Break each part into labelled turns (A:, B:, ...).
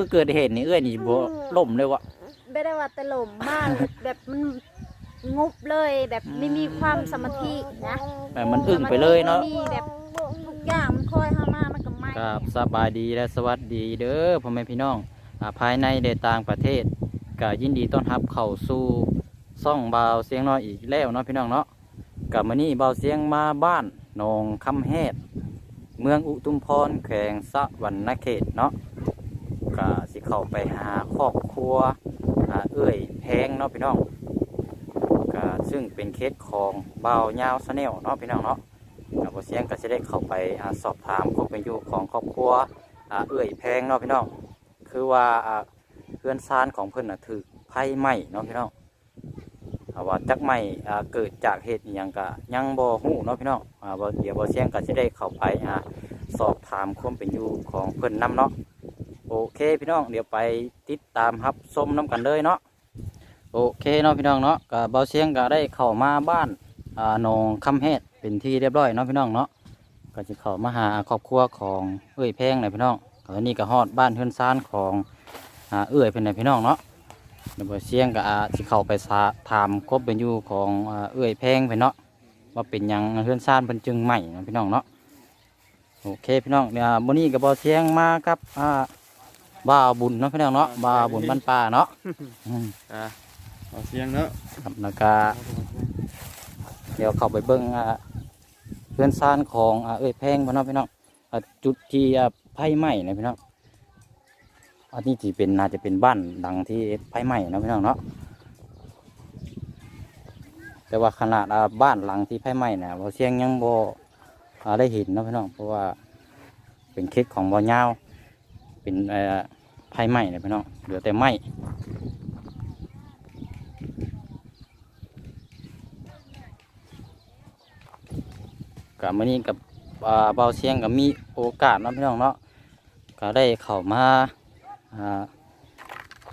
A: มื่อเกิดเหตุนี่เอ้ยนี่บ่ล่มเลยวะ
B: ไม่ได้ว่าแตลมมากแบบมันงุบเลยแบบไม่มีความสมาธินะ
A: แบบมันอึ้งไปเลยเนาะ
B: สมธิบ่มีแบบทุกอย่างมันคอยเข้ามามันก็ไหม่
A: ครับสบายดีและสวัสดีเด้อพ่อแม่พี่น้องอ่าภายในเดต่างประเทศก็ยินดีต้อนรับเข้าสู่ซ่องบาวเสียงน้อยอีกแล้วเนาะพี่น้องเนาะกับมื้อนี้บาวเสียงมาบ้านหนองคำแฮดเมืองอุทุมพรแขวงสะหวรรณเขตเนาะก็สิ เข้าไปหาครอบครัวเอื้อยแพงเนาะพี่น้องก็ซึ่งเป็นเคสของเบาวยาวสแนลเนาะพี่น้องเนาะอ่าบ่เสียงก็จะได้เข้าไปอสอบถามความเป็นอยู่ของครอบครัวเอื้อยแพงเนาะพี่น้องคือว่าเพื่อนซานของเพิ่นน่ะถือไฟไหม้เนาะพี่น้องอ่าว่าจักไหม่เกิดจากเหตุอหยังก็ยังบ่ฮู้เนาะพี่น้องอ่าเดี๋ยวบ่เสียงก็จะได้เข้าไปอสอบถามความเป็นอยู่ของเพิ่อนนํเนาะ โอเคพี่น้องเดี๋ยวไปติดตามรับชมนํกันเลยเนาะโอเคเนาะพี่น้องเนาะก็เบาเสียงก็ได้เข้ามาบ้านอ่าหนองคำเฮดเป็นที่เรียบร้อยเนาะพี่น้องเนาะก็จะเข้ามาหาครอบครัวของเอื้อยแพงเลยพี่น้องตอนนี้ก็ฮอดบ้านเฮือนซานของอ่าเอื้อยเป็นไงพี่น้องเนาะเดี๋ยวบ่เสียงก็อาสิเข้าไปาถามครบเป็นอยู่ของอ่าเอื้อยแพงไปเนาะว่าเป็นยังเฮือนซานเป็นจึงใหม่นาะพี่น้องเนาะโอเคพี่น้องเดี๋ยวมื้อนี้ก็บ่เสียงมากับอ่า บ่าวบุญเนาะพี่น้องเนาะบ่าวบุญบ้านป่าเนาะอืม
C: อ่าเอาเสียงเนาะ
A: ครับแล้วก็เดี๋ยวเข้าไปเบิ้งอ่าเพื่อนซ่านของอ่าเอ้ยแพงพี่น้องพี่น้องอ่าจุดที่อ่าไฟไหม้นะพี่น้องอันนี้ที่เป็นน่าจะเป็นบ้านหลังที่ไฟไหม้นะพี่น้องเนาะแต่ว่าขนาดอ่าบ้านหลังที่ไฟไหม้เนี่ยเราเสียงยังบ่อ่าได้เห็นเนาะพี่น้องเพราะว่าเป็นเคสของบ่อยาว เป็นเอ่อไฟไหม้นะพี่น้องเหลือแต่ไหม้กับมื่อนี้กับอ่าเบาเสียงกับมีโอกาสเนาะพี่น้องเนาะก็ได้เข้ามาอ่า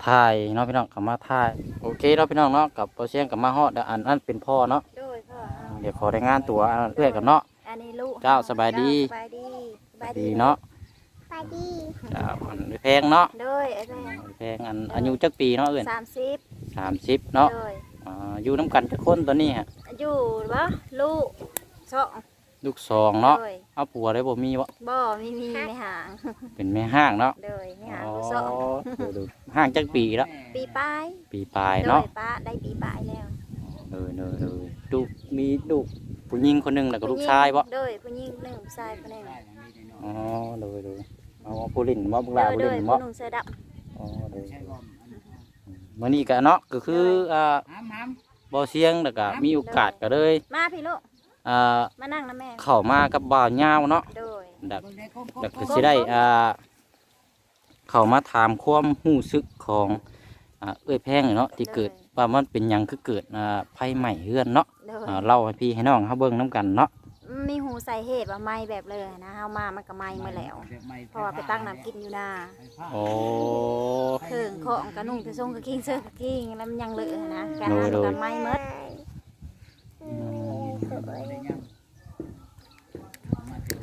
A: ถ่ายเนาะพี่น้องเข้ามาถ่ายโอเคเนาะพี่น้องเนาะกับเบาเสียงกับมาฮอดเดี๋ยวอันนั้นเป็นพ่อเนาะ
B: โดยพ่อ
A: เดี๋ยวขอรายงานตัวอันนั้นเอื้อยกับเนาะ
B: อันนี้ลูก
A: เจ้าสบายดี
B: สบายดีสบาย
A: ดีเนาะ
B: สบายดี
A: เจ้าอันแพงเนาะ
B: โดยไอ้แม่
A: แพงอันอายุจักปีเนาะเอื้อน
B: สามสิบ
A: สามสิบเนาะ
B: โดย
A: อ่าอยู่น้ำกันจักคนตอนนี้ฮะ
B: อยู่วะลูกสอง
A: ลูกสองเนาะ
B: โดย
A: เอาผัวได้บ่มีวะ
B: บ่มีมีในหาง
A: เป็นแม่ห้างเนาะ
B: โดยในหาง
A: อ๋อ
B: ลูกสอง
A: ดูดูห้างจักปีแล้ว
B: ปีปลาย
A: ปีปลาย
B: โด
A: เนาะ
B: ยป้าได้ปีปลายแล้ว
A: เออเออเออดูมีลูกผู้หญิงคนหนึงแล้วก็ลูกชายบ่
B: โดยผู้หญิงหนึ่งผู้ชายคนหนึ่ง
A: อ๋อเดูดูเอาผู้ลิ้นบ่บุก
B: โด
A: ลายผู้
B: โด
A: ลิ้
B: ย
A: น
B: ผู้
A: บ่
B: หนุ่มเสื้อด
A: อ๋อเดูมื้อนี้ก็เนาะก็คืออ่าบ่เสียงแล้วก็มีโอกาสก็เลยำ
B: มาพี่ลูก
A: อ่า
B: มานั่งนะแม่
A: เข้ามากับบ่าวยาวเนาะ
B: โดย
A: แล้วแล้วก็สิได้อ่าเข้ามาถามความรู้สึกของอ่าเอ้ยแพงเนาะที่เกิดว่ามันเป็นหยังคือเกิดอ่าไฟไหม้เฮือนเนาะ
B: โดย
A: อ่าเล่าให้พี่ให้น้องเฮาเบิ่งนํกันเนาะ
B: มีหูใส่เหตุว่าไหม้แบบเลยนะเฮามามันก็ไหม้มาแล้วเพราะว่าไปตั้งน้ำกินอยู่นา
A: โอ้
B: เครื่องของกระนุ่งกระทรงกระคิงเสื้อกระคิงแล้วมันยังเหลือนะกระ
A: โด
B: หาย
A: โดย
B: กระไหม้หมด
A: อืม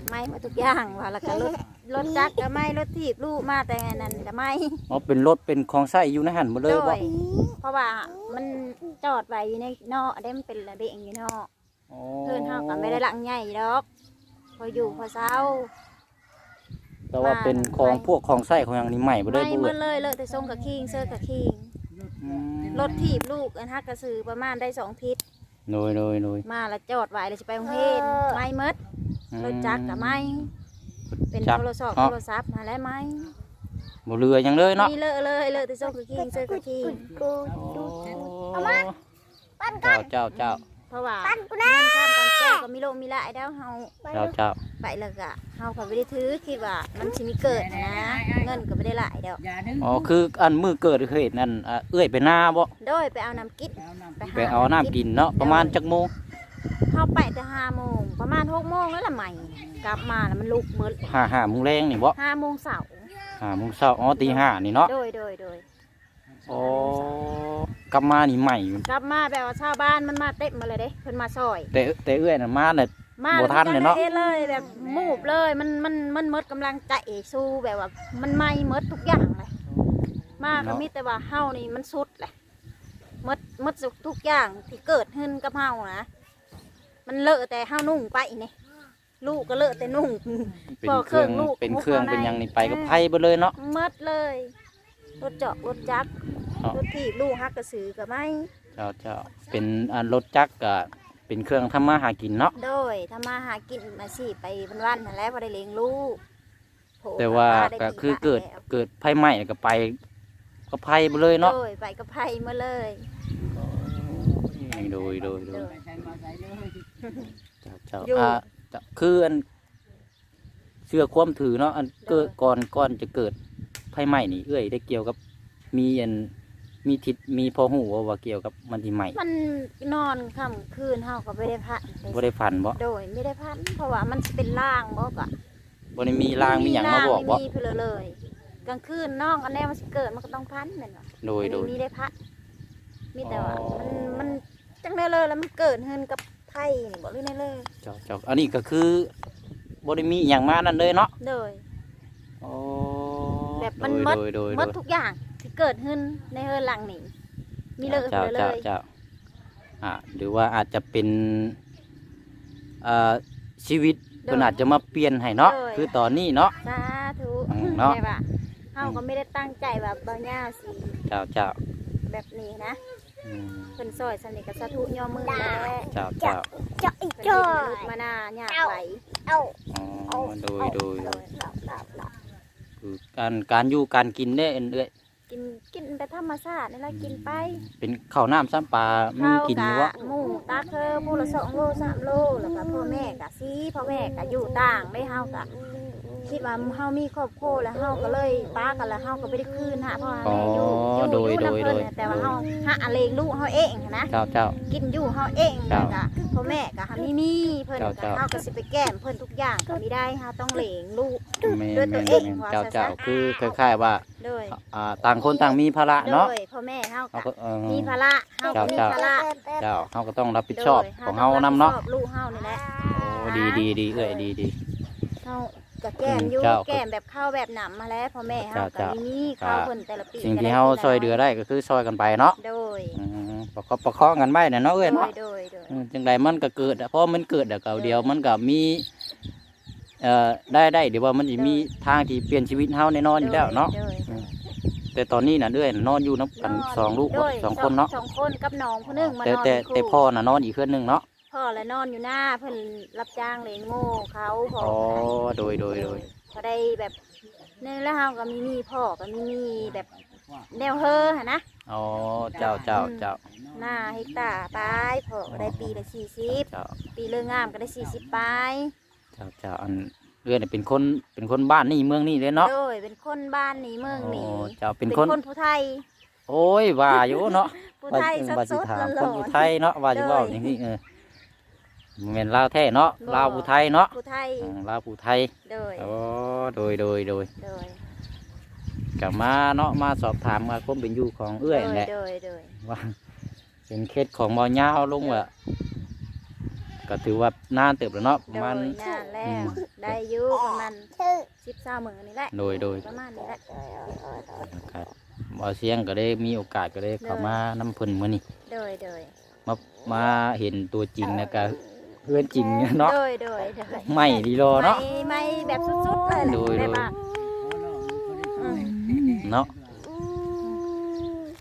B: ไหม้หมดทุกอย่างว่าแล้วก็รถรถจักรก็ไหม้รถถีบลูกมาแต่อันนั้นก็ไหม้
A: อ๋อเป็นรถเป็นของใช้อยู่ในหันหมดเลย
B: โด
A: บ่
B: ยเพราะว่ามันจอดไว้อยู่ในนอกได้มันเป็นระเบียงอยู่นอก
A: อ๋อ
B: เพื่อนเฮาก็ไม่ได้หลังใหญ่ดอก พออยู่พอเศร้า
A: แต่ว่าเป็นของพวกของใช้ของอย่างนี้ใหม่บ่
B: ไห
A: ได้
B: ม้
A: บ่
B: หม
A: เบิ
B: ด
A: ด
B: เลยเลยแต่ทรงกระคิงเสื้อกระคิง
A: อืม
B: รถถีบลูกอันฮักกระสือประมาณได้สองทิศ
A: โดยโดยโดย
B: มาแล้วจอดไว้เลยจะไปโรงเรียนไหม้หมดรถจักรกับไหม้เป็น
A: จักร
B: โทรศัพท์
A: เนาะ
B: โทรศัพท์มาแล้วไหม้
A: บ่เรือหยังเลยเนาะ
B: มีเลอะเลยเลอะแต่ทรงกระคิงเสื้อกระคิง
A: เอามาเจ้าเจ้าเจ้า
B: เพราะว่าเงินข้ามกันแก้วก็มีโลมีหลายแล้วเฮา
A: เจ้าเจ้า
B: ไปแล้วก็เฮาก็ไม่ได้ถือคิดว่ามันสิมีเกิดนะ เงินก็ไม่ได้หลายเดียว
A: อ๋อคืออันมือเกิดเหตุนั่นอ่าเอื้อยไปหน้าบ่
B: โดยไปเอาน้ำกิน
A: ไปเอาน้ำกินเนาะประมาณจักโมง
B: เข้าไปแต่ห้าโมงประมาณหกโมงแล้วละใหม่ กลับมาแล้วมันลุกมืด
A: ห้าห้าโมงแรงนี่บ่
B: ห้าโมงเสาร์
A: ห้าโมงเช้าอ๋อตีห้านี่เนาะ
B: โดยโดยโดย
A: อ๋อกลับมานี่ใหม่อยู่
B: กลับมาแบบว่าชาวบ้านมันมาเต็มมาเลยเด้เพิ่นมาซอย
A: แต่แต่เอื้อยน่ะมาเนี่ย
B: มา
A: บ่ทันเลยเนาะ
B: จังได้เลยแบบมูบเลยมันมันมันหมดกำลังใจสู้แบบว่า มันไหม้หมดทุกอย่างเลย
A: โอ้
B: มากก็
A: เนาะ
B: มีแต่ว่าเฮานี่มันสุดแหละหมดหมดทุกอย่างที่เกิดขึ้นกับเฮานะมันเลอะแต่เฮานุ่งไปนี่ลูกก็เลอะแต่นุ่ง
A: เป็น
B: บ่
A: เครื่อง
B: เครื่องลูก
A: เป็นเครื่อง
B: มุกเอา
A: เป็น
B: ใน
A: หยังนี่ไปกับไพ่ไปเลยเนาะ
B: หมดเลย รถเจาะรถจักร
A: เนาะ
B: รถถีบลูกฮักกระสือกับไม่
A: เจ้าเจ้าเป็นอันรถจักรก็เป็นเครื่องทำมาหากินเนาะ
B: โดยทำมาหากินมาสิไปวันๆนั่นแหละพอได้เลี้ยงลูกโผ
A: แต่ว่า
B: ป้ได้
A: ก็
B: ปี
A: คือ
B: ละ
A: เกิด
B: แล้ว
A: เกิดไพ่ไหม้ก็ไปก็ไพ่ไปเลยเนาะ
B: โดยไปกับไผ่มาเลย
A: โดยโดยโด
B: โด
A: ย
B: ย
A: เจ้าเจ้า
B: อยู่
A: อ่าจะคืออันเชื่อความถือเนาะอันเกิดก่อนก่อนจะเกิด ไพ่ไหม้นี่เอ้ยได้เกี่ยวกับมีอันมีทิศมีพอหูว่าว่าเกี่ยวกับมันที่ใหม่
B: มันนอนค่ำคืนเฮาก็ไม่ได้พัก
A: บ่ได้ฝันบ่
B: โดยไม่ได้พักเพราะว่ามันสิเป็นล่างบอกอะ
A: บ่ได้มีรางมีหยังมาบอกบ่
B: ไม่มีเพื่อเลยกลางคืนน้องอันแน่มันสิเกิดมันก็ต้องพันเหมือนว่า
A: โดยโดย
B: มีได้พักมีแต่ว่า
A: อ๋อ
B: มันมันจังได้เลยแล้วมันเกิดเฮินกับไทยนี่บอกเลยได้เลย
A: เจ้าเจ้าอันนี้ก็คือบ่ได้มีหยังมานั่นเลยเนาะ
B: โดย
A: โอ้
B: แบบมัน
A: โดย
B: มด
A: โดยโดย
B: หมด
A: โดย
B: ทุกอย่างที่เกิดขึ้นในเฮือนหลังนี้มีเลย
A: เจ้า
B: เล
A: เจ้าย เจ้าอ่าหรือว่าอาจจะเป็นอ่าชีวิตเพิ่นอาจจะมาเปลี่ยนให้เนาะคือตอนนี้เนาะ
B: สาธุ
A: อืมเนาะ
B: ใช่ปะเฮาก็ไม่ได้ตั้งใจแบบเบาหน้าสิ
A: เจ้าเจ้า
B: แบบนี้นะ
A: อืม
B: เพิ่นซอยสนิทกับสาธุย่อมือแล้ว
A: เจ้าเจ้า
B: เจ้าอีกจ้อยมาหน้าหยาบไหล
A: อ๋อโดยโดย
B: โดยห
A: การการอยู่การกินเนี่ยเอ็นเอ้ย
B: กินกินไปธรรมชาตินี่แหละกินไป
A: เป็นข้าวน้ำซ้ำปลามี
B: ข้าว
A: กินอยู่
B: กะ
A: วะ
B: หมูตาเคอผู้ละสองโลสามโลแล้วก็พ่อแม่กะซีพ่อแม่กะอยู่ต่างได้เฮากะ คิดว่าเฮามีครอบครัวแล้วเฮาก็เลยป้ากันแล้วเฮาก็ไม่ได้คืนหาพ่อหา
A: อ๋อ
B: แม่อยู่อยู่
A: โดย
B: อยู่
A: โดย
B: นำเพิ่น
A: โดย
B: น่ะแต่ว่าเฮาหาอะไรลูกเฮาเองนะ
A: เจ้าเจ้า
B: กินอยู่เฮาเอง
A: ครั
B: แล้
A: บ
B: วก็พ่อแม่ก็หามีมีเพิ่น
A: เจ้า
B: ก็
A: เจ้า
B: เฮาก็สิไปแก้มเพิ่นทุกอย่างก็ไม่ได้เฮาต้องเหลงลูก
A: แม่
B: ด้วยตัว
A: แม่
B: เอง
A: แม่
B: ว่า
A: เจ้า
B: ซะ
A: เจ้า
B: ซะ
A: คือคล้ายๆว่า
B: โดย
A: อ่าต่างคนต่างมีภาระ
B: โด
A: เนาะ
B: ยพ่อแม่เฮา
A: เขา
B: ก็
A: ก็เออ
B: มีภาระเฮาก็มี
A: เจ้า
B: ภาระ
A: เจ้าเขาก็ต้องรับผิดชอบ
B: โดย
A: ของเฮานํเนาะ
B: รับผิดชอบลูกเฮานี่แหละ
A: โอ้ดีดีดีเอ้ยดีดี
B: เฮา ก็แก้มอยู่
A: เจ้า
B: แก้มแบบข้าวแบบหนำมาแล้วพ่อแม่เฮาก็
A: เจ้า
B: มีมี
A: เจ้า
B: ข้าวเพิ่นแต่ละปี
A: สิ่ง
B: ก็
A: ที่
B: ได้
A: เฮา
B: กิน
A: ช่วยเหลือได้ก็คือช่วยกันไปเนาะ
B: โดย
A: อืมประคอบประคองกันไว้น่ะเนาะเอ้ย
B: โด
A: เนาะ
B: ยโดยโดย
A: อืมจังใดมันก็เกิดอะเพราะมันเกิดอะเก่าเดียวมันก็มีเอ่อได้ได้เดี๋ยวว่ามันจะมีทางที่เปลี่ยนชีวิตเฮาแน่นอนอยู่แล้วเนาะ
B: โดยโดย
A: แต่ตอนนี้น่ะเอ้ยนอนอยู่นํกันสองลูก
B: โดย
A: สองคนเนาะ
B: สองคนกับน้องผู้หนึงมา
A: แต่
B: นอน
A: แต่
B: คู่
A: แต่พ่อน่ะนอนอีกเครื่องหนึงเนาะ
B: พ่อและนอนอยู่หน้าเพิ่นรับจ้างเลี้ยงโง่เขาพ่อ
A: อ๋อ
B: อ
A: โดยโดยโดย
B: พอได้แบบนี่แล้วเฮาก็มีมีพ่อก็มีมีแบบแนวเฮอหั่นนะ
A: อ๋อเจ้าเจ้าเจ้า
B: หน้าเฮกตาร์ปลายพ่อก็ได้ปีละสี่สิบ
A: เจ้า
B: ปีเลิกงามก็ได้สี่สิบปลาย
A: เจ้าเจ้าอันเอื้อนเป็นคนเป็นคนบ้านนี่เมืองนี่เลยเนาะ
B: โดยเป็นคนบ้านนี้เมืองนี้
A: โอ้เจ้าเป็น
B: เป็น
A: คน
B: คนผู้ไทย
A: โอ้ยว่าอยู่เนาะ
B: ผู้
A: ว่า
B: ไทย
A: ว่า
B: ส
A: สิ
B: ด
A: ถาม
B: ๆห
A: ค
B: ล่
A: น
B: อ
A: ผู้ไทยเนาะว่าสิ
B: โดย
A: เว่าอย่างนี้เออบ่ แม่นลาวแท้เนาะ
B: บ่
A: ลาวผู้ไทยเนาะ
B: ๆผู้ไทย
A: อืมลาวผู้ไทย
B: โดย
A: โอ้โดยโดยโดย
B: โดย
A: กลับมาเนาะมาสอบถามว่าความเป็นอยู่ของเอื้อยนั่นแหละ
B: โดยโดย
A: ว่าเป็นเคสของบ่อยาวลงว่าก็ถือว่านานเติบแล้วเนาะประ
B: โด
A: มาณ
B: ยนานแล้
A: อื
B: ว
A: ม
B: ได้อยู่ประมาณสิบสามหมื่นนี่แหละ
A: โดยโดย
B: ประมาณนี้แหละ
A: ครับบ่เสียงก็ได้มีโอกาสก็ได้เข้ามาน้ำเพิ่นมื้อนี้
B: โดยโดย
A: มามาเห็นตัวจริงนะก็ เพื่อนจริงเนาะ
B: โดยโดยโดย
A: ไม่ดีรอเนาะ
B: ไม่ไม่แบบสุดๆเลยแหละ
A: โดยโดย
B: แบบว่าอืม
A: เนาะ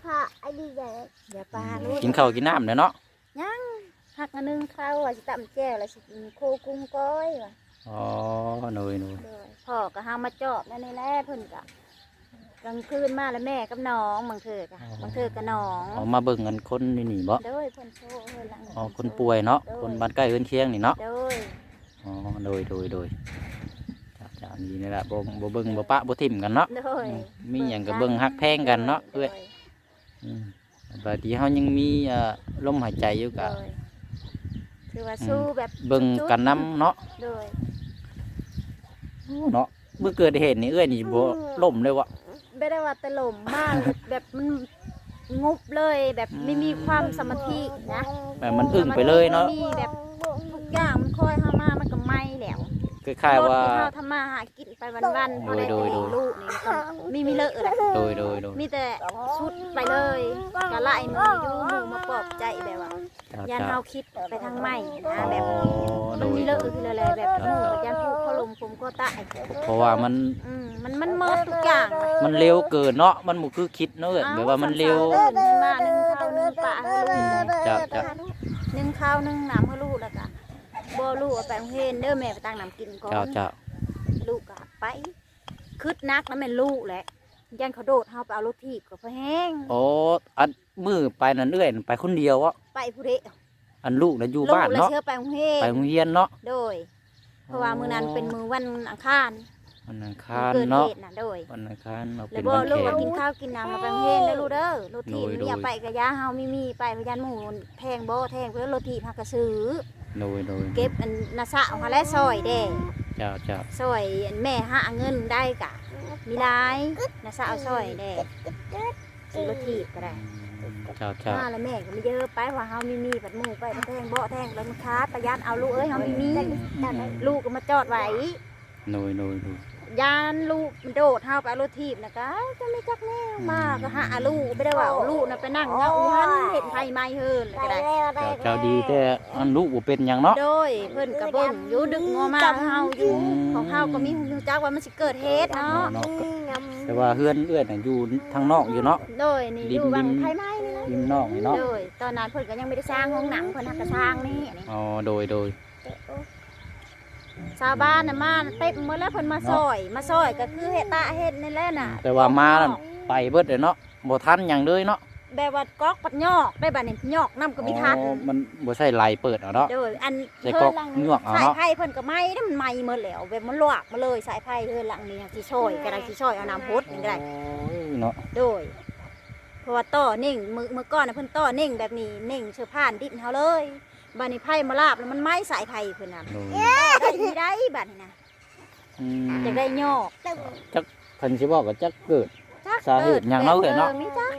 B: ค่ะไอ้ดีเลยอย่าปาลูก
A: กินข้าวกินน้ำเด้อเนาะ
B: ยังหักอันหนึงข้าวว่าสิตำแจ่วแล้วสิกินโคกุ้งก้อยว่ะ
A: อ๋อโดยโดย
B: โดยพ่อก็หามาจอบนั่นนี่แหละเพิ่นก็ กลางคืนมาแล้วแม่กับน้องบางเถื่อกะบางเถื่อกับน้อง
A: เอามาเบิ่งกันคนนี่นี่บ่
B: โดยเพิ่นโชว์เพิ่นหลัง
A: อ๋อคนป่วยเนาะคนบ้านใกล้เฮือนเคียงนี่เนาะ
B: โดย
A: อ๋อโดยโดยโดยจ้าจ้านี่นี่แหละบ่บ่เบิ่งบ่ปะบ่ทิ่มกันเนาะ
B: โดย
A: มีหยังก็เบิ่งฮักแพงกันเนาะเอ้ยอืมบางทีเฮายังมีเอ่อลมหายใจอยู่
B: โด
A: ก็
B: ยคือว่าสู้แบบ
A: เบิ่งกันนํเนาะ
B: โดย
A: เนาะเมื่อเกิดเหตุนี่เอ้ยนี่บ่ล่มเลยวะ
B: ไม่ได้ว่าตลมมากแบบมันงุบเลยแบบไม่มีความสมาธินะ
A: แบบมันอึ้งไปเลยเนาะ
B: มีแบบทุกอย่างมันคอยเข้ามามันก็ไหม้แล้ว
A: คล้ายๆว่า
B: รถที่เฮาทำมาหากินไปวันๆพอได้
A: โดยโดย
B: ลูกนี่ก็มีมีเลอะเลย
A: โดยโดยโดย
B: มีแต่ชุดไปเลยกะไล่มืออยู่หมู่มาปลอบใจแบบว่า
A: จ้า
B: ยัน
A: จ้า
B: เฮาคิดไปทางใหม่นะแบบ
A: อ๋อโด
B: มัน
A: ย
B: มีเลอะคืออะไรแบบหมู่ยันผูกพลมผมก็ตาย
A: เพราะว่ามัน
B: อืมมันมันเมิดทุกอย่างเลย
A: มันเร็วเกินเนาะมันบ่คือคิดเนาะเอ้ยแบบว่ามันเร็ว
B: อ้าสงสารเอิ้นมาหนึ่งข้าวหนึ่งปลาให้ลูก
A: จ้าจ้า
B: หนึ่งข้าวหนึ่งน้ำให้ลูกแล้วก็ บ่ลูกเอาไปโรงเรียนเด้อแม่ไปตั้งน้ำกินก่อน
A: เจ้าเจ้า
B: ลูกก็ไปคืดนักแล้วแม่นลูกแหละยันเขาโดดเฮาไปเอารถถีบก็พอแห้ง
A: โอ้อันมือไปนั่นเอ้ยไปคนเดียววะ
B: ไปผู้เดียว
A: อันลูกน่ะอยู่
B: ลูก
A: บ้าน
B: แล้ว
A: เนาะ
B: เชื่อไปโรงเรีย
A: ไป
B: น
A: โรงเรียนเนาะ
B: โดย เพราะว่ามื้อนั้นเป็นมื้อวันอังคาร
A: วันอัง
B: มื้
A: คาร
B: อเกิด
A: เนาะ
B: เหตุน่ะโดย
A: วันอังคารเรา
B: แล้
A: เป็
B: วนบ่
A: วัน
B: ลูก
A: แข
B: ว่ากกินข้าวกินน้ำมาไปโรงเรียนเด้อลูกเด้อรถถีบ
A: โดยโดย
B: อย่าไปกะยาเฮามีมีไปพยันหมู่แพงบ่แพงเพิ่นรถถีบเฮาก็ซื้อ
A: โดยโดย
B: เก็บอันนาสะเอามาแล้วซอยเด้
A: เจ้าเจ้า
B: ซอยอันแม่หาเงินได้กะ มีหลายนาสะเอาซอยเด้ซื้อรถถีบก็ได้
A: เจ้าเจ้า
B: มาแล้วแม่ก็ไม่เยอะไปว่าเฮามีมีบัดหมู่ไปมันแทงบ่แทงแล้วมันค้าประหยัดเอาลูกเอ้ยเฮามีมีลูกก็มาจอดไว้
A: โดยโดยโดย
B: ยานลูกมันโดดเฮาไปเอารถถีบนะก็จะไม่จักแน่มาก็หาลูกไม่ได้ว่าเอาลูกน่ะไปนั่งเงาหันเห็นไฟไหม้เฮินก็ได้
A: เจ้าเจ้าดีแต่อันลูกบ่เป็นหยังเนาะ
B: โดยเพิ่นก็เบิ่งอยู่ดึกงัวมาเฮาอยู่
A: อืม
B: ของเฮาก็มีฮู้จักว่ามันสิเกิดเหตุเนาะ
A: เนาะแต่ว่าเฮือนเอื้อนน่ะอยู่ทางนอกอยู่เนาะ
B: โดยนี่
A: ริ
B: อ
A: ม
B: ยู่วัง
A: ริม
B: ไผไหม้นี่นะ
A: ริมนอกนี่เนาะ
B: โดยตอนนั้นเพิ่นก็ยังไม่ได้สร้างห้องหนังเพิ่นหักก็สร้างนี่นี่
A: อ๋อ โดยโดย
B: ชาวบ้านน่ะมาเต็มหมดแล้วเพิ่นมาซอย มาซอยก็คือเฮ็ดตาเฮ็ดนี่แหละน่ะ
A: แต่ว่ามานั่นไปเบิดเลยเนาะบ่ทันหยังเลยเนาะ
B: แบบว่าก๊อกปัดยอกได้บัดนี้ยอกนํก็มีทัน
A: อ๋อมันบ่ใช่ไหลเปิดเอาเนาะ
B: โดยอัน
A: ใส่ก๊อก
B: หลัง
A: ยวกเอา
B: สาย
A: เนาะ
B: ไผ่เพิ่นก็ไหม้เด้มันไหม้หมดแล้วแบบมันลวกมาเลยสายไผ่เพิ่นหลังนี้สิซอยก็ได้สิซอยเอาน้ำพดนี่ก็ได้
A: โอ้ยเนาะ
B: โดยเพราะว่าต่อเน่งมือมือก่อนน่ะเพิ่นต่อเน่งแบบนี้เน่งเชื้อผ่านดินเฮาเลย บัดนี้ไผ่มาลาบแล้วมันไหม้สายไผ่เพิ่นน่ะ
A: โดย
B: ได้มีได้บัดนี้นะ
A: อืม
B: อยากได้ยอก
A: เพิ่นสิบอกว่าจักเกิด
B: จัก
A: สาเหตุหยังเนาะเอ้ยเนาะ
B: มีจัก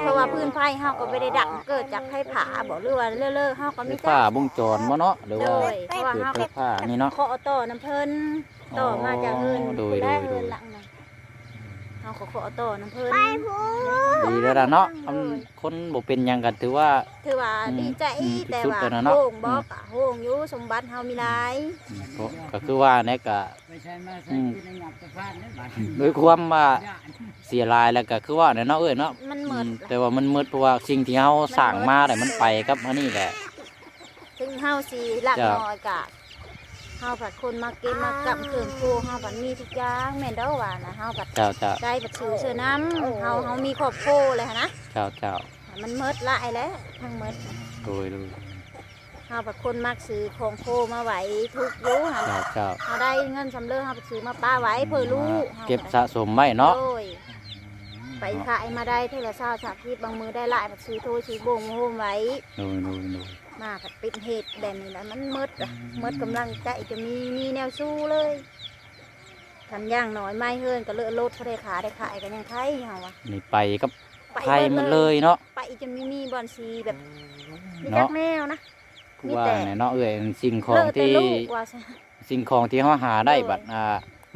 B: เพราะว่าพื้นไผ่เฮาก็บ่ได้ดักเกิดจากไผ่ผาบ่หรือว่าเลื่อๆเฮาก็
A: ไฟ
B: มี
A: ฟ้า
B: จัก
A: วงจรบ่เนาะหรือ
B: โด
A: ว่าย
B: เพราะว่า
A: เกิด
B: เฮา
A: ไฟฟ้านี่เนาะ
B: ขอต่อน้ำเพิ่นต่อมาจากเฮิน
A: โดย
B: ผู้ได้
A: โดย
B: เฮินหลังน่ะ เฮาก็ขอต่อน้ำเพิ่น
A: ดีแล้วล่ะเนาะอันคนบ่เป็นหยังกันถือว่า
B: ถือว่า
A: อืม
B: ดีใจ
A: อืม
B: แต่
A: สุด
B: ว่า
A: ๆแล้วเนาะ
B: โฮงบอกอะโฮงอยู่สมบัติเฮามีหลาย
A: ก็ก็คือว่าเนี่ยก็
D: ไม่ใช่มาใส่กินในหยับตะพานนั่นบาด
A: ด้วยความว่าเสียรายแล้วก็คือว่าเนี่ยเนาะเอ้ยเนาะ
B: มันหม
A: อื
B: ด
A: มแต่ว่ามันมืดเพราะว่าสิ่งที่เฮาสร้างมาได้มันไปกับอันนี้แหละ
B: ถึงเฮาสิลัก
A: จ้ะ
B: น้อยกะ เฮาผัดคนมาเก็บมากับเครื่องครูเฮาผัดมีทุกอย่างแม่นเด้อว่านะเฮาผัด
A: เจ้าเจ้า
B: ได้ผัดชื่อเชื่อน้ำเฮาเฮามีครอบครัวเลยหั้นนะ
A: เจ้าเจ้า
B: มันเมิดหลายแล้วทั้งเมิด
A: โดยโดย
B: เฮาผัดคนมักซื้อของโคมาไว้ทุกอยู่หั่น
A: เจ้าเจ้า
B: เฮาได้เงินสำเร็จเฮาไปซื้อมาป้าไว้เพื่อลูกฮา
A: เก็บสะสมไว้เนาะ
B: โดยไปขายมาได้เท่าละเช้าสาทิตบางมือได้หลายผัดซื้อโทรซื้อโบงโฮมไว้
A: โดยโดยโดย
B: มาผัดปิดเหตุแบบนี้แล้วมันหมืดอะหมืดกำลังใจจะมีมีแนวสู้เลยทำย่างน้อยไม่เฮินก็เลือะลดเขาได้ขาได้ขายกันยังไทยเฮาวะ
A: นี่ไปกับ
B: ไป
A: ไทยมันเลยเนาะ
B: ไปจนมีมีบอลซีแบบมี
A: เนาะ
B: จักแนวนะ
A: คือ
B: มี
A: ว่า
B: แต่
A: เนี่ยเนาะเอ้ยสิ่งขอ
B: เลิ
A: ง
B: กแต่
A: ที่
B: ลูกว่าซะ
A: สิ่งของที่เฮาหาได้
B: โดย
A: บัดอ่า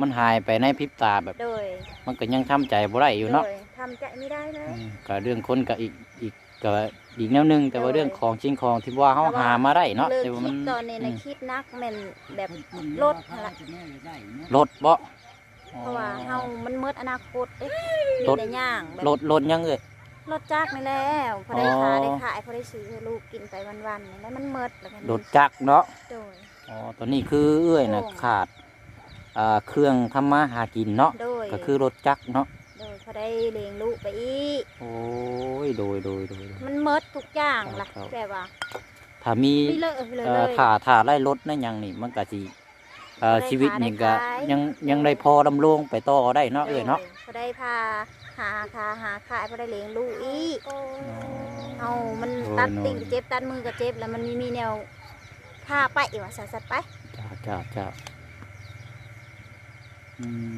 A: มันหายไปในพริบตาแบบ
B: โดย
A: มันก็ยังทำใจบ่ได้อยู่เนาะ
B: โดยทำใจไม่ได้เลย
A: อืมก็เรื่องคนก็อีกอีก ก็อีกแนวหนึงแต่ว่า
B: โดย
A: เรื่องของจริงของที่ว่าเฮาหามาได้เนาะ
B: เลิก
A: แต่ว่า
B: คิ
A: มั
B: ด
A: น
B: ตอนนี้
A: อื
B: นะ
A: ม
B: คิดนักแม่นแบบรถนั่นแหละ
A: รถบ่
B: เพราะว่าเฮามันหมืดอนาคตเอ๊ะ
A: รถ
B: มีแต่ย่างแบบ
A: รถรถยังเอ้ย
B: รถจักรนี่แล้วพอได้
A: อ๋อ
B: ขายได้ขายพอได้ซื้อให้ลูกกินไปวันๆนี่แล้วมันหมืดแล้วกัน
A: รถจักรเนาะ
B: โดย
A: อ๋อตอนนี้คือเอ้ยน่ะ
B: โอ้
A: ขาดอ่าเครื่องทำมาหากินเนาะ
B: โดย
A: ก็คือรถจักรเนาะ
B: โดยพอ ได้เลี้ยงลูกไปอีก
A: โอ้ยโดยโดยโดยโดย
B: มันหมืดทุกอย่างล่ะ
A: ครับ
B: แบบว่า
A: ถ้ามี
B: ไม่เลิกเลย
A: เอ่
B: เล
A: อยถ้าถ้าได้รถนั่นยังนี่มันก็สิเอ่อ
B: ได้
A: ชีวิตนี่ก็
B: ขายได้ขาย
A: ยังยังได้พอดำรงไปต่อได้เนาะเอ้ยเนาะ
B: พอได้พาหาคาหาขายพอได้เลี้ยงลูกอีกเอามัน
A: โอ้ย
B: ตัด
A: โน่
B: ติ่งเจ็บตัดมือก็เจ็บแล้วมันมีมีแนวพาไปว่าสัสัตว์ไป
A: จ้าจ้าจ้าอืม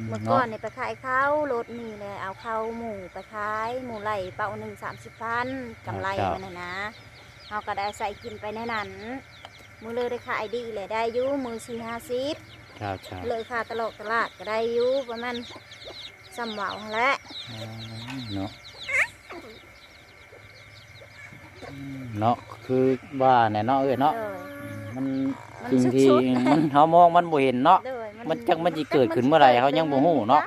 B: เมื่อก่อ
A: เนาะ
B: นเนี่ยไปขายข้าวรถนี่เลยเอาข้าวหมูไปขายหมูไหลเป่าหนึ่งสามสิบพันกำไรมันนะนะเราก็ได้ใส่กินไปในนั้น มือเลยได้ขายดีเลยได้อยู่มือสี่ห้าสิบ
A: ครับครับ
B: เลยค่าตลกตลาดก็ได้อยู่ประมาณสำเหว่าหั่นแหละ
A: อ๋อเนาะเนาะคือว่าแน่เนาะเอ้ยเนาะ
B: โดย
A: มัน
B: มัน
A: สิ่งที่
B: สุดๆ
A: มันเฮามองมันบ่เห็นเนาะ
B: โดย
A: มันจักมันสิเกิดขึ้นเมื่อไหร่เขายังบ่ฮู้เนาะ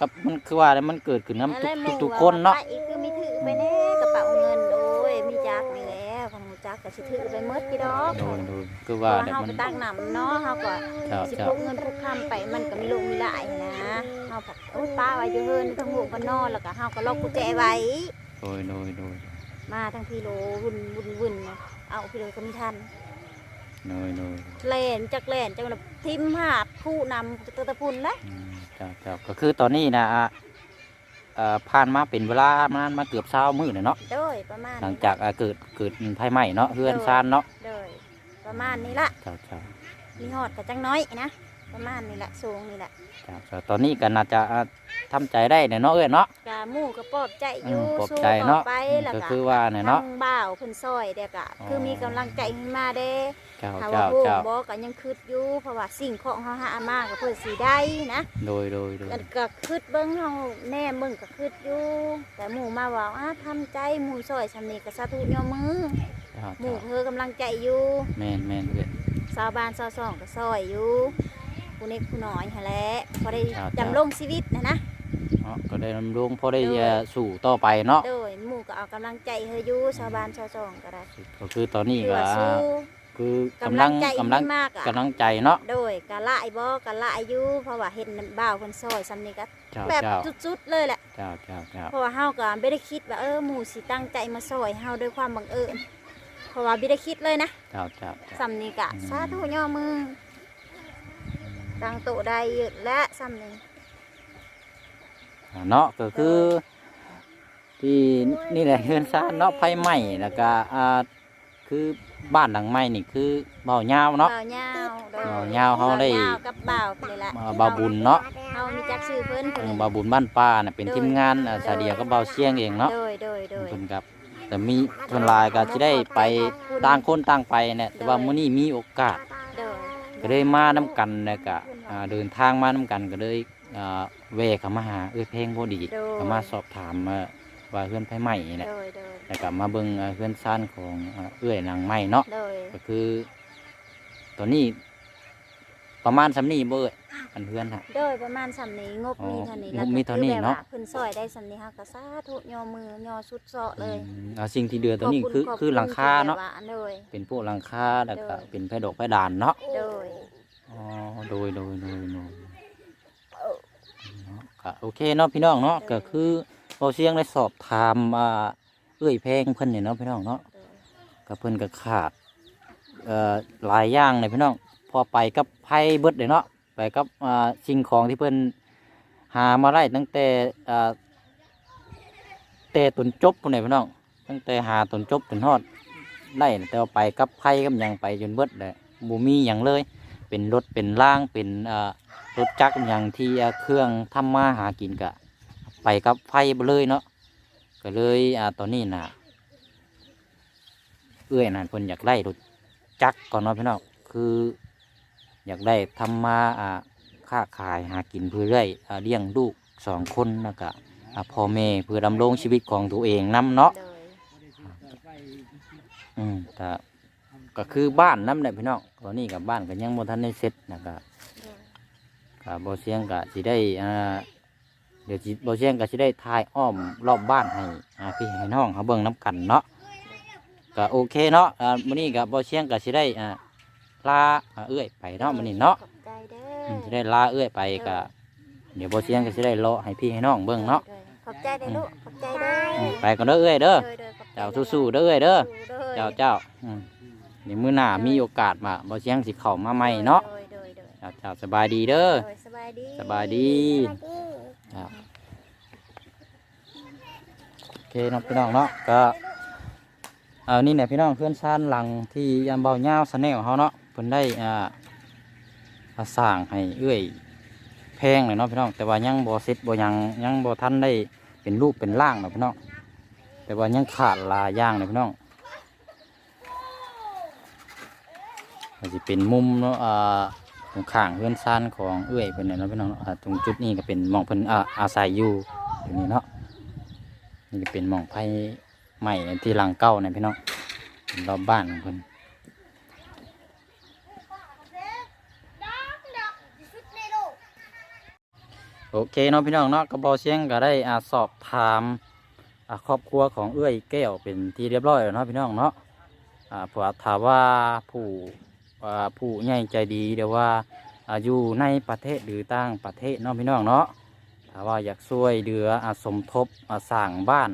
A: กับมันคือว่าแล้วมันเกิดขึ้นนํ
B: อะไรห
A: ทุ
B: มู่
A: กทุกๆคนเนาะ
B: ว่ไปอีกคือมีถือไปแน่กระเป๋าเงินโอ้ยมีจักนี่แหล้วของหมูจักก็สิถือไปหมดกี่ดอก
A: โดยโดยคือ
B: เพ
A: ว่า
B: ราะว่า
A: เนี่ย
B: เฮา
A: มั
B: ไป
A: น
B: ตั้งนำเนาะเฮาก็
A: เจ้า
B: สิ
A: เจ้า
B: พกเงินพกคำไปมันก็มีลูกมีหลายนะเฮาผักโอ้ยป้าไว้อยู่เฮินทั้งหูกันนอนแล้วก็เฮาก็ล็อกกุญแจไว้
A: โดยโดยโดย
B: มาทั้งพี่โลวุ่นวุ่นวุ่นเอาพี่โลก็มีทัน
A: โดยโดย
B: แล่นจักแล่นจักแบบทิมหาดคู่นำตะตะพุนนะ
A: อืมเจ้าเจ้าก็คือตอนนี้นะอะเอ่อผ่านมาเป็นเวลามามาเกือบเช้ามื้อเนี่ยเนาะ
B: โดยประมาณ
A: หลังจากอะเกิดเกิดไฟไหม้เนาะเฮือนซานเนาะ
B: โดยประมาณนี้ละ
A: เจ้าเจ้า
B: มีหอดกับจังน้อยนะ ประมาณนี้แหละสูงนี่แหละ
A: เจ้าเจ้าตอนนี้ก็น่าจะอะทำใจได้เนี่ยเนาะเอ้ยเนาะ
B: กะหมู่ก็ปลอบใจอยู่
A: อืมปลอบ
B: สู้
A: ใจ
B: ต่อ
A: เนาะ
B: ไปแล้ว
A: ก็
B: ก็
A: คือว่าเนี่ยเนาะ
B: ทางบ่าวเพิ่นซอยเด็กอะ
A: อ๋อ
B: คือมีกำลังใจขึ้นมาเด้
A: เจ้า
B: ถ้า
A: เจ้า
B: ว่าโฮม
A: เจ้า
B: บ่ก็ยังคิดอยู่เพราะว่าสิ่งของเฮาหามาก็เพิ่นสิได้นะ
A: โดยโดยโดย
B: ก็ก็คิดเบิ่งเฮาแน่เบิ่งก็คิดอยู่แต่หมู่มาว่าอ่าทำใจหมู่ซอยสำนี้ก็สาธุยอมมือ
A: เจ้า
B: หมู่
A: เจ้า
B: เพิ่นกำลังใจอยู่
A: แม่นแม่นเอ้ย
B: ชาวบ้านชาวซองก็ซอยอยู่ ผู้เล็กผู้น้อยหั่นแหละพอได้
A: ครับ
B: ดำรงชีวิตนะนะ
A: เนาะก็ได้ดำรงพอได้
B: โดย
A: เอ่อสู่ต่อไปเนาะ
B: โดยหมู่ก็เอากำลังใจเฮาอยู่ชาวบ้านชาวซองก็ได้
A: ก็คือตอนนี้
B: คือ
A: ก็
B: ว่าสู้
A: คือก
B: กำ
A: กำ
B: ลั
A: ลั
B: ง
A: ง
B: ใจ
A: กำลัง
B: มากอะ
A: กำลังใจเนาะ
B: โดยกะละไอ้บ่กะละอายุเพราะว่าเห็นบ่าวคนซอยสำนี้ก็
A: เจ้า
B: แบบ
A: เจ้า
B: จุดๆเลยแหละ
A: เจ้าเจ้าเจ้า
B: เพราะว่าเฮาก็ไม่ได้คิดว่าเออหมู่สิตั้งใจมาซอยเฮาด้วยความบังเอิญเพราะว่าไม่ได้คิดเลยนะ
A: เจ้าเจ้าเจ้า
B: สำนี้กะ
A: อืม
B: สาธุย่อมือ ตั้งโตะได้เยอะและสำนี้
A: เนาะก็คือ ที่นี่แหละเฮือนซ่านเนาะไฟไหม้แล้วก็อ่าคือบ้านหลังใหม่นี่คือเบาเงาวเนาะ
B: บ่าวยาวโดย
A: บ่าวยาวเฮาได้
B: บ่วยาวกับบ่าวนี่แหละ
A: มาเบาบุญเนาะ
B: เฮามีจักชื่อเพิ่น
A: เอ
B: เพิ่
A: อนเบาบุญบ้านป้าน่ะเป็นทีมงานอ่าสาเดียก็เบาเสียงเองเนาะ
B: โดยโดยโดย
A: เพิ่นครับแต่มีเพิ่นหลายก็สิได้ไปต่างคนต่างไปเนี่ยแต่ว่ามื้อนี้มีโอกาส
B: โดย
A: ก็เลยมาน้กันแล้วก็อ่า เดินทางมาน้กันก็เลยอ่าแวะเข้ามาหาเอ้ยเพลงพอดี
B: โดย
A: ก็มาสอบถามมาว่าเพื่อนไผใหม่นี่แหละ
B: โดยโดย
A: แล้วก็มาเบิ่งอ่าเพื่อนซ่านของอ่าเอื้อยนางใหม่เนาะ
B: โดย
A: ก็คือตัวนี้ประมาณสำนี้เบิดอันเพื่อนฮะ
B: โดยประมาณสำนี้งบ
A: อ๋อ
B: มีเท่านี้
A: งบมีเท่านี้
B: แล้วก็คือแบบ
A: เนาะ
B: ว่เพิ่นซอยได้สำนี้เฮาก็สาธุยอมือยอสุดเสาะเลย
A: อืมอ่าสิ่งที่เดือตัวนี้
B: ขบณ
A: คือ
B: ขบ
A: คือหลังคาเนาะ
B: ที่แบบว่โดย
A: เป็นพวกหลังคาแล้วก็
B: โดย
A: เป็นไผดอกไผด่านเนาะ
B: โดย
A: อ๋อโดยโดยโดยโดยก็โอเคเนาะพี่น้องเนาะก็คือเราเสียงได้สอบถามอ่าเอื้อยเพงเพิ่นเนี่ยเนาะพี่น้องเนาะก็เพิ่นก็ขาดเอ่อหลายอย่างเลยพี่น้องพอไปกับไพ่เบิดเลยเนาะไปกับอ่าสิ่งของที่เพิ่นหามาได้ตั้งแต่อ่าแต่ตนจบพุ่นเลยพี่น้องตั้งแต่หาตนจบจนฮอดได้แต่ว่าไปกับไพ่กับหยังไปจนเบิดเลยบ่มีหยังเลย เป็นรถเป็นล่างเป็นอ่ารถจักรหยังที่อ่าเครื่องทำมาหากินกะไปกับไพ่เบเลยเนาะก็เลยอ่าตอนนี้น่ะเอื้อยนั่นเพิ่นอยากได้รถจักรก่อนเนาะพี่น้องคืออยากได้ทำมาอ่าค้าขายหากินเพื่อเรื่อยอ่าเลี้ยงลูกสองคนแล้วก็อ่าพ่อแม่เพื่อดำรงชีวิตของตัวเองนํเนาะ
B: โดย
A: อืมก็ ก็คือบ้านน้ำเนี่ยพี่น้องตอนนี้กับบ้านก็ยังบ่ทันได้เสร็จนะก็
B: โดย
A: ก็บ่เสียงก็สิได้อ่าเดี๋ยวสิบ่เสียงก็สิได้ทายอ้อมรอบบ้านให้อ่าพี่ให้น้องเขาเบิ่งน้กันเนาะก็โอเคเนาะอ่ามื้อนี้ก็บ่เชียงก็สิได้อ่าลาอ่าเอื้อยไปเนาะมื้อนี้เนาะ
B: ขอบใจเด้
A: อื
B: อ
A: มสิได้ลาเอื้อยไปก็เดี๋ยวบ่เชียงก็สิได้เลาะให้พี่ให้น้องเบิ่งเนาะ
B: โดยขอบใจเด้อลูกขอบใจเด้อ
A: อืมไปก่อนเด้อเอื้อยเด้อ
B: โดยโดยขอบใจ
A: เจ้าสู้ๆเด้อเอื้อยเด้อ
B: สู้ๆ
A: เจ้าเจ้าอืม นี่มื้อหน้ามีโอกาสมาบ่เชียงสิเข้ามาใหม่เนาะ
B: โดยโดยโดย
A: เจ้าเจ้าสบายดีเด้อ
B: โดยสบายดี
A: สบายดี ครับโอเคเนาะพี่น้องเนาะก็เอานี่เนี่ยพี่น้องเพื่อนซ่านหลังที่ยามเบาเงาวสแนลเขาเนาะเพิ่นได้อ่ามาสร้างให้เอื้อยแพงเลยเนาะพี่น้องแต่ว่ายังบ่เสร็จบ่หยังยังบ่ทันได้เป็นรูปเป็นร่างเนาะพี่น้องแต่ว่ายังขาดหลายอย่างเลยพี่น้อง ก็จะเป็นมุมเนาะอ่าตรงข้างเพื่อนซ่านของเอื้อยเพิ่นเนี่ยเนาะพี่น้องเนาะอ่าตรงจุดนี้ก็เป็นหมองเพิ่นอ่าอาศัยอยู่ตรงนี้เนาะนี่ก็เป็นหมองไผ่ใหม่ที่หลังเก้าเนี่ยพี่น้องเป็นรอบบ้านของเพิ่นโอเคเนาะพี่น้องเนาะกระบอกเสียงก็ได้อาสอบถามอ่าครอบครัวของเอื้อยแก้วเป็นที่เรียบร้อยแล้วเนาะพี่น้องเนาะอ่าเพราะถามว่าผู้ ผู้ใหญ่ใจดีเดี๋ยวว่าอายู่ในประเทศหรือต่างประเทศเนาะพี่น้องเนาะถ้าว่าอยากช่วยเหลืออาสมทบอาสร้างบ้าน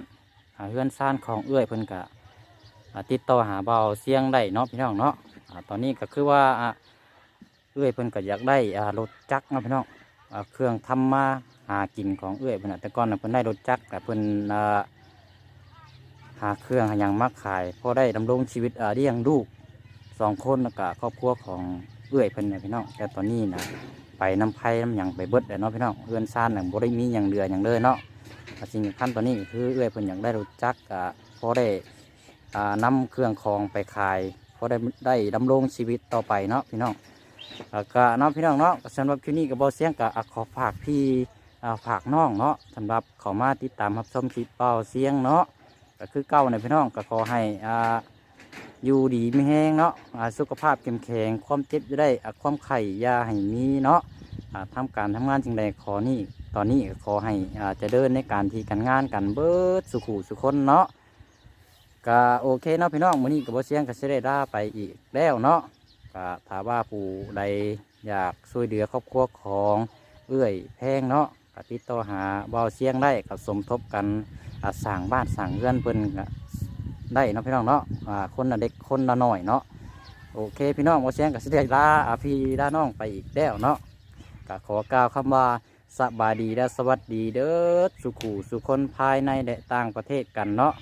A: อาเฮือนซ่านของเอื้อยเพิ่นกะติดต่อหาเบาเสียงได้เนาะพี่น้องเนาะตอนนี้ก็คือว่าเอื้อยเพิ่นก็อยากได้รถจักรนะพี่น้องเครื่องทำมาหากินของเอื้อยเพิ่นน่ะแต่ก่อนเพิ่นได้รถจักรแต่เพิ่นอ่าหาเครื่องหายังมาขายพอได้ดำรงชีวิตเลี้ยงลูก สองคนแล้วก็ครอบครัวของเอื้อยเพิ่นนี่ยพี่น้องแต่ตอนนี้นะไปน้ำไผ่น้ำหยังไปเบิดแล้วเนาะพี่น้องเอื้อนซ่านน่ะบ่ได้มีหยังเดือหยังเลยเนาะแต่สิ่งสำคัญตอนนี้คือเอื้อยเพิ่นอยากได้รู้จักอ่าพอได้อ่านำเครื่องของไปขายพอได้ได้ดำรงชีวิตต่อไปเนาะพี่น้องแล้วก็เนาะพี่น้องเนาะสำหรับคลิปนี้ก็บ่เสียงก็อะขอฝากพี่ฝากน้องเนาะสำหรับขามาติดตามรับชมคลิปเป่าเสียงเนาะก็คือเก้าในพี่น้องก็ขอให้อ่า อยู่ดีไม่แห้งเนาะสุขภาพเข้มแข็งความเจ็บจะได้อ่าความไข่ยาให้มีเนาะอ่าทำการทำงานจึงใดขอนี่ตอนนี้ขอให้จะเดินในการที่การงานกันเบิดสุขุสุขคนเนาะก็โอเคเนาะพี่น้องมื้อนี้ก็บ่เสียงก็สิได้ลาไปอีกแล้วเนาะก็ถ้าว่าผู้ใดอยากช่วยเหลือครอบครัวของเอื้อยแพงเนาะก็ติดต่อหาเบาเสียงได้กับสมทบกันสั่งบ้านสั่งเรือนเพิ่นก็ ได้เนาะพี่น้องเนาะอ่าคนละเด็กคนละน้อยเนาะโอเคพี่น้องว่าเสียงกับสิได้ลาอาพี่ลาน้องไปอีกแล้วเนาะก็ขอกล่าวคำว่าสบายดีและสวัสดีเด้อสุขูสุคนภายในและต่างประเทศกันเนาะ